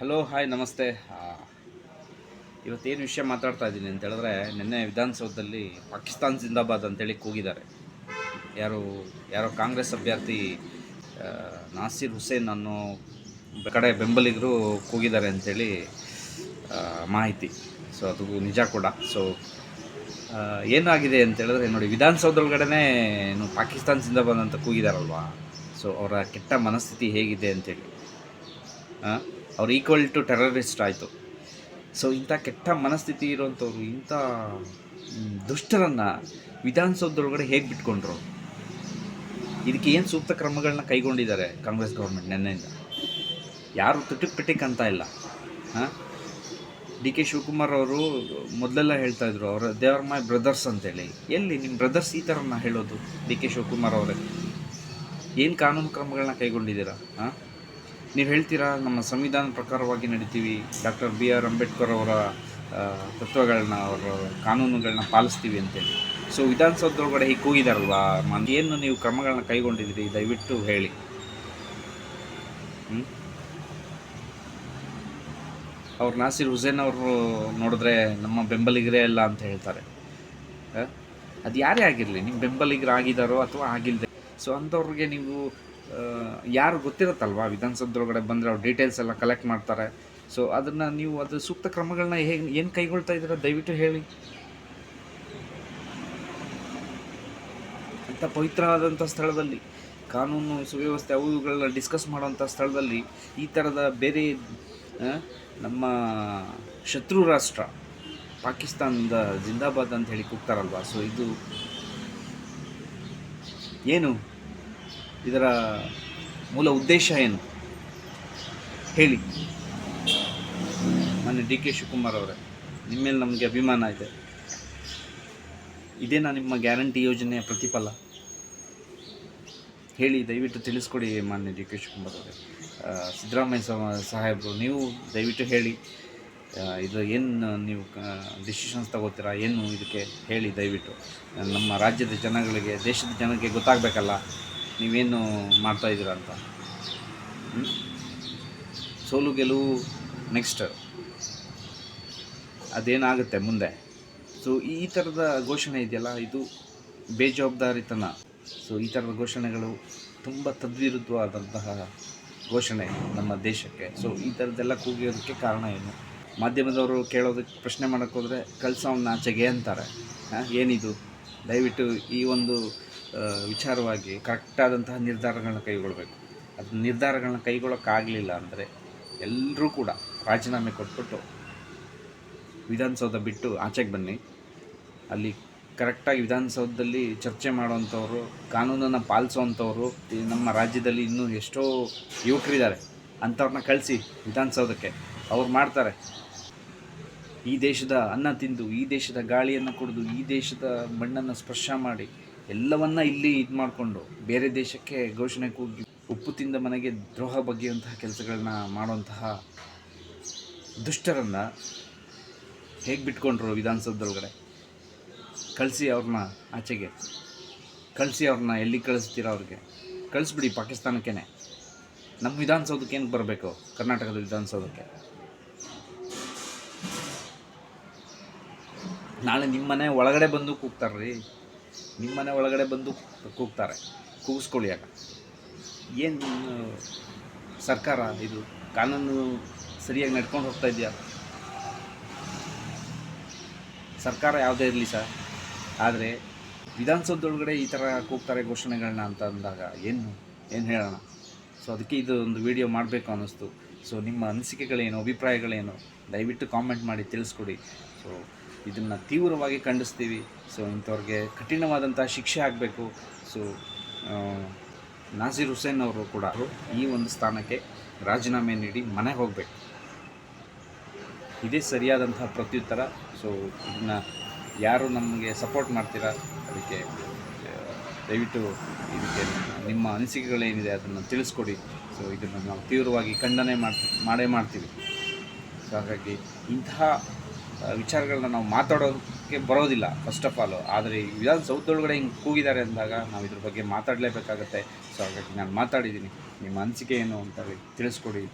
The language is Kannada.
ಹಲೋ ಹಾಯ್ ನಮಸ್ತೆ. ಇವತ್ತೇನು ವಿಷಯ ಮಾತಾಡ್ತಾ ಇದ್ದೀನಿ ಅಂತ ಹೇಳಿದ್ರೆ, ನಿನ್ನೆ ವಿಧಾನಸೌಧದಲ್ಲಿ ಪಾಕಿಸ್ತಾನ್ ಜಿಂದಾಬಾದ್ ಅಂತೇಳಿ ಕೂಗಿದ್ದಾರೆ. ಯಾರು, ಯಾರೋ ಕಾಂಗ್ರೆಸ್ ಅಭ್ಯರ್ಥಿ ನಾಸಿರ್ ಹುಸೇನ್ ಅನ್ನೋ ಕಡೆ ಬೆಂಬಲಿಗರು ಕೂಗಿದ್ದಾರೆ ಅಂಥೇಳಿ ಮಾಹಿತಿ. ಸೊ ಅದು ನಿಜ ಕೂಡ. ಸೊ ಏನಾಗಿದೆ ಅಂತ ಹೇಳಿದ್ರೆ, ನೋಡಿ ವಿಧಾನಸೌಧದೊಳಗಡೆ ಪಾಕಿಸ್ತಾನ್ ಜಿಂದಾಬಾದ್ ಅಂತ ಕೂಗಿದಾರಲ್ವಾ? ಸೊ ಅವರ ಕೆಟ್ಟ ಮನಸ್ಥಿತಿ ಹೇಗಿದೆ ಅಂತೇಳಿ. ಅವ್ರು ಈಕ್ವಲ್ ಟು ಟೆರರಿಸ್ಟ್ ಆಯಿತು. ಸೊ ಇಂಥ ಕೆಟ್ಟ ಮನಸ್ಥಿತಿ ಇರೋಂಥವ್ರು ಇಂಥ ದುಷ್ಟರನ್ನು ವಿಧಾನಸೌಧದೊಳಗಡೆ ಹೇಗೆ ಬಿಟ್ಕೊಂಡ್ರು? ಇದಕ್ಕೆ ಏನು ಸೂಕ್ತ ಕ್ರಮಗಳನ್ನ ಕೈಗೊಂಡಿದ್ದಾರೆ ಕಾಂಗ್ರೆಸ್ ಗೌರ್ಮೆಂಟ್ ನೆನ್ನೆಯಿಂದ? ಯಾರು ತುಟಿಕ್ ಪಿಟಿಕ್ ಅಂತ ಇಲ್ಲ. ಹಾಂ? ಡಿ ಕೆ ಶಿವಕುಮಾರ್ ಅವರು ಮೊದಲೆಲ್ಲ ಹೇಳ್ತಾ ಇದ್ರು, ಅವರು ದೇ ಆರ್ ಮೈ ಬ್ರದರ್ಸ್ ಅಂತೇಳಿ. ಎಲ್ಲಿ? ನಿಮ್ಮ ಬ್ರದರ್ಸ್ ಈ ಥರನ ಹೇಳೋದು ಡಿ ಕೆ ಶಿವಕುಮಾರ್ ಅವರೇ? ಏನು ಕಾನೂನು ಕ್ರಮಗಳನ್ನ ಕೈಗೊಂಡಿದ್ದೀರಾ? ಹಾಂ? ನೀವು ಹೇಳ್ತೀರಾ, ನಮ್ಮ ಸಂವಿಧಾನ ಪ್ರಕಾರವಾಗಿ ನಡಿತೀವಿ, ಡಾಕ್ಟರ್ ಬಿ ಆರ್ ಅಂಬೇಡ್ಕರ್ ಅವರ ತತ್ವಗಳನ್ನ, ಅವರ ಕಾನೂನುಗಳನ್ನ ಪಾಲಿಸ್ತೀವಿ ಅಂತೇಳಿ. ಸೊ, ವಿಧಾನಸೌಧದೊಳಗಡೆ ಹೀಗೆ ಕೂಗಿದಾರಲ್ವಾ? ಏನು ನೀವು ಕ್ರಮಗಳನ್ನ ಕೈಗೊಂಡಿದ್ದೀರಿ? ದಯವಿಟ್ಟು ಹೇಳಿ. ಹ್ಞೂ ಅವ್ರು ನಾಸಿರ್ ಹುಸೇನ್ ಅವರು ನೋಡಿದ್ರೆ ನಮ್ಮ ಬೆಂಬಲಿಗರೇ ಅಲ್ಲ ಅಂತ ಹೇಳ್ತಾರೆ. ಅದು ಯಾರೇ ಆಗಿರಲಿ ನಿಮ್ಮ ಬೆಂಬಲಿಗರು ಆಗಿದ್ದಾರೋ ಅಥವಾ ಆಗಿಲ್ಲದೆ ಸೊ, ಅಂಥವ್ರಿಗೆ ನೀವು ಯಾರು ಗೊತ್ತಿರುತ್ತಲ್ವಾ? ವಿಧಾನಸೌಧದೊಳಗಡೆ ಬಂದರೆ ಅವ್ರು ಡೀಟೇಲ್ಸ್ ಎಲ್ಲ ಕಲೆಕ್ಟ್ ಮಾಡ್ತಾರೆ. ಸೊ ಅದನ್ನು ನೀವು ಅದು ಸೂಕ್ತ ಕ್ರಮಗಳನ್ನ ಹೇಗೆ, ಏನು ಕೈಗೊಳ್ತಾ ಇದ್ದೀರಾ? ದಯವಿಟ್ಟು ಹೇಳಿ. ಅಂಥ ಪವಿತ್ರವಾದಂಥ ಸ್ಥಳದಲ್ಲಿ, ಕಾನೂನು ಸುವ್ಯವಸ್ಥೆ ಅವುಗಳನ್ನ ಡಿಸ್ಕಸ್ ಮಾಡುವಂಥ ಸ್ಥಳದಲ್ಲಿ, ಈ ಥರದ ಬೇರೆ ನಮ್ಮ ಶತ್ರು ರಾಷ್ಟ್ರ, ಪಾಕಿಸ್ತಾನದ ಜಿಂದಾಬಾದ್ ಅಂತ ಹೇಳಿ ಕೂಗ್ತಾರಲ್ವಾ? ಸೊ ಇದು ಏನು? ಇದರ ಮೂಲ ಉದ್ದೇಶ ಏನು? ಹೇಳಿ. ಮೊನ್ನೆ ಡಿ ಕೆ ಶಿವಕುಮಾರ್ ಅವರೇ, ನಿಮ್ಮ ಮೇಲೆ ನಮಗೆ ಅಭಿಮಾನ ಇದೆ. ಇದೇನಾ ನಿಮ್ಮ ಗ್ಯಾರಂಟಿ ಯೋಜನೆಯ ಪ್ರತಿಫಲ? ಹೇಳಿ, ದಯವಿಟ್ಟು ತಿಳಿಸ್ಕೊಡಿ ಮಾನ್ಯ ಡಿ ಕೆ ಶಿವಕುಮಾರ್ ಅವರೇ. ಸಿದ್ದರಾಮಯ್ಯ ಸಹ- ಸಾಹೇಬರು, ನೀವು ದಯವಿಟ್ಟು ಹೇಳಿ. ಇದು ಏನು ನೀವು ಡಿಸಿಷನ್ಸ್ ತಗೋತೀರಾ, ಏನು ಇದಕ್ಕೆ ಹೇಳಿ, ದಯವಿಟ್ಟು. ನಮ್ಮ ರಾಜ್ಯದ ಜನಗಳಿಗೆ, ದೇಶದ ಜನಕ್ಕೆ ಗೊತ್ತಾಗಬೇಕಲ್ಲ. ನೀವೇನು ಮಾಡ್ತಾ ಇದ್ದೀರಾ ಅಂತ? ಸೋಲು ಗೆಲುವು ನೆಕ್ಸ್ಟ್ ಅದೇನಾಗುತ್ತೆ ಮುಂದೆ? ಸೊ ಈ ಥರದ ಘೋಷಣೆ ಇದೆಯಲ್ಲ, ಇದು ಬೇಜವಾಬ್ದಾರಿತನ. ಸೊ ಈ ಥರದ ಘೋಷಣೆಗಳು ತುಂಬ ತದ್ವಿರುದ್ಧವಾದಂತಹ ಘೋಷಣೆ ನಮ್ಮ ದೇಶಕ್ಕೆ. ಸೊ ಈ ಥರದ್ದೆಲ್ಲ ಕೂಗಿಯೋದಕ್ಕೆ ಕಾರಣ ಏನು? ಮಾಧ್ಯಮದವರು ಕೇಳೋದಕ್ಕೆ ಪ್ರಶ್ನೆ ಮಾಡೋಕ್ಕೋದ್ರೆ ಕಳ್ಸೋನ್ನ ಆಚೆಗೆ ಅಂತಾರೆ. ಏನಿದು? ದಯವಿಟ್ಟು ಈ ಒಂದು ವಿಚಾರವಾಗಿ ಕರೆಕ್ಟಾದಂತಹ ನಿರ್ಧಾರಗಳನ್ನ ಕೈಗೊಳ್ಳಬೇಕು ಅದು ನಿರ್ಧಾರಗಳನ್ನ ಕೈಗೊಳ್ಳೋಕ್ಕಾಗಲಿಲ್ಲ ಅಂದರೆ ಎಲ್ಲರೂ ಕೂಡ ರಾಜೀನಾಮೆ ಕೊಟ್ಬಿಟ್ಟು ವಿಧಾನಸೌಧ ಬಿಟ್ಟು ಆಚೆಗೆ ಬನ್ನಿ. ಅಲ್ಲಿ ಕರೆಕ್ಟಾಗಿ ವಿಧಾನಸೌಧದಲ್ಲಿ ಚರ್ಚೆ ಮಾಡೋವಂಥವ್ರು, ಕಾನೂನನ್ನು ಪಾಲಿಸೋವಂಥವ್ರು ನಮ್ಮ ರಾಜ್ಯದಲ್ಲಿ ಇನ್ನೂ ಎಷ್ಟೋ ಯುವಕರಿದ್ದಾರೆ. ಅಂಥವ್ರನ್ನ ಕಳಿಸಿ ವಿಧಾನಸೌಧಕ್ಕೆ. ಅವ್ರು ಮಾಡ್ತಾರೆ. ಈ ದೇಶದ ಅನ್ನ ತಿಂದು, ಈ ದೇಶದ ಗಾಳಿಯನ್ನು ಕುಡಿದು, ಈ ದೇಶದ ಮಣ್ಣನ್ನು ಸ್ಪರ್ಶ ಮಾಡಿ ಎಲ್ಲವನ್ನ ಇಲ್ಲಿ ಇದು ಮಾಡಿಕೊಂಡು ಬೇರೆ ದೇಶಕ್ಕೆ ಘೋಷಣೆ ಕೂಗಿ ಉಪ್ಪು ತಿಂದ ಮನೆಗೆ ದ್ರೋಹ ಬಗ್ಗೆಯಂತಹ ಕೆಲಸಗಳನ್ನ ಮಾಡುವಂತಹ ದುಷ್ಟರನ್ನು ಹೇಗೆ ಬಿಟ್ಕೊಂಡ್ರು ವಿಧಾನಸೌಧದೊಳಗಡೆ? ಕಳಿಸಿ ಅವ್ರನ್ನ ಆಚೆಗೆ. ಕಳಿಸಿ ಅವ್ರನ್ನ ಎಲ್ಲಿ ಕಳಿಸ್ತೀರ ಅವ್ರಿಗೆ? ಕಳಿಸ್ಬಿಡಿ ಪಾಕಿಸ್ತಾನಕ್ಕೇ ನಮ್ಮ ವಿಧಾನಸೌಧಕ್ಕೆ ಏನಕ್ಕೆ ಬರಬೇಕು? ಕರ್ನಾಟಕದ ವಿಧಾನಸೌಧಕ್ಕೆ. ನಾಳೆ ನಿಮ್ಮ ಮನೆ ಒಳಗಡೆ ಬಂದು ಕೂಗ್ತಾರೆ ರೀ ನಿಮ್ಮ ಮನೆ ಒಳಗಡೆ ಬಂದು ಕೂಗ್ತಾರೆ. ಕೂಗಿಸ್ಕೊಳ್ಳಿ ಆಗ. ಏನು ಸರ್ಕಾರ ಇದು ಕಾನೂನು ಸರಿಯಾಗಿ ನಡ್ಕೊಂಡು ಹೋಗ್ತಾ ಇದೆಯಾ? ಸರ್ಕಾರ ಯಾವುದೇ ಇರಲಿ ಸರ್. ಆದರೆ ವಿಧಾನಸೌಧದೊಳಗಡೆ ಈ ಥರ ಕೂಗ್ತಾರೆ ಘೋಷಣೆಗಳನ್ನ ಅಂತ ಅಂದಾಗ ಏನು ಏನು ಹೇಳೋಣ? ಸೊ ಅದಕ್ಕೆ ಇದು ಒಂದು ವಿಡಿಯೋ ಮಾಡಬೇಕು ಅನ್ನಿಸ್ತು. ಸೊ ನಿಮ್ಮ ಅನಿಸಿಕೆಗಳೇನು, ಅಭಿಪ್ರಾಯಗಳೇನು, ದಯವಿಟ್ಟು ಕಾಮೆಂಟ್ ಮಾಡಿ, ತಿಳಿಸ್ಕೊಡಿ. ಸೊ ಇದನ್ನು ತೀವ್ರವಾಗಿ ಖಂಡಿಸ್ತೀವಿ. ಸೊ ಇಂಥವ್ರಿಗೆ ಕಠಿಣವಾದಂಥ ಶಿಕ್ಷೆ ಆಗಬೇಕು. ಸೊ ನಾಸೀರ್ ಹುಸೇನ್ ಅವರು ಕೂಡ ಈ ಒಂದು ಸ್ಥಾನಕ್ಕೆ ರಾಜೀನಾಮೆ ನೀಡಿ ಮನೆಗೆ ಹೋಗಬೇಕು. ಇದೇ ಸರಿಯಾದಂತಹ ಪ್ರತ್ಯುತ್ತರ. ಸೊ ಇದನ್ನು ಯಾರು ನಮಗೆ ಸಪೋರ್ಟ್ ಮಾಡ್ತೀರಾ? ಅದಕ್ಕೆ ದಯವಿಟ್ಟು ಇದಕ್ಕೆ ನಿಮ್ಮ ಅನಿಸಿಕೆಗಳೇನಿದೆ ಅದನ್ನು ತಿಳಿಸ್ಕೊಡಿ. ಸೊ ಇದನ್ನು ನಾವು ತೀವ್ರವಾಗಿ ಖಂಡನೆ ಮಾಡಿ, ಮಾಡೇ ಮಾಡ್ತೀವಿ. ಸೊ ಹಾಗಾಗಿ ಇಂತಹ ವಿಚಾರಗಳನ್ನ ನಾವು ಮಾತಾಡೋಕ್ಕೆ ಬರೋದಿಲ್ಲ ಫಸ್ಟ್ ಆಫ್ ಆಲ್ ಆದರೆ ವಿಧಾನಸೌಧದೊಳಗಡೆ ಹಿಂಗೆ ಕೂಗಿದ್ದಾರೆ ಅಂದಾಗ ನಾವು ಇದ್ರ ಬಗ್ಗೆ ಮಾತಾಡಲೇಬೇಕಾಗತ್ತೆ. ಸೊ ಹಾಗಾಗಿ ನಾನು ಮಾತಾಡಿದ್ದೀನಿ. ನಿಮ್ಮ ಅನಿಸಿಕೆ ಏನು ಅಂತ ತಿಳಿಸ್ಕೊಡಿ.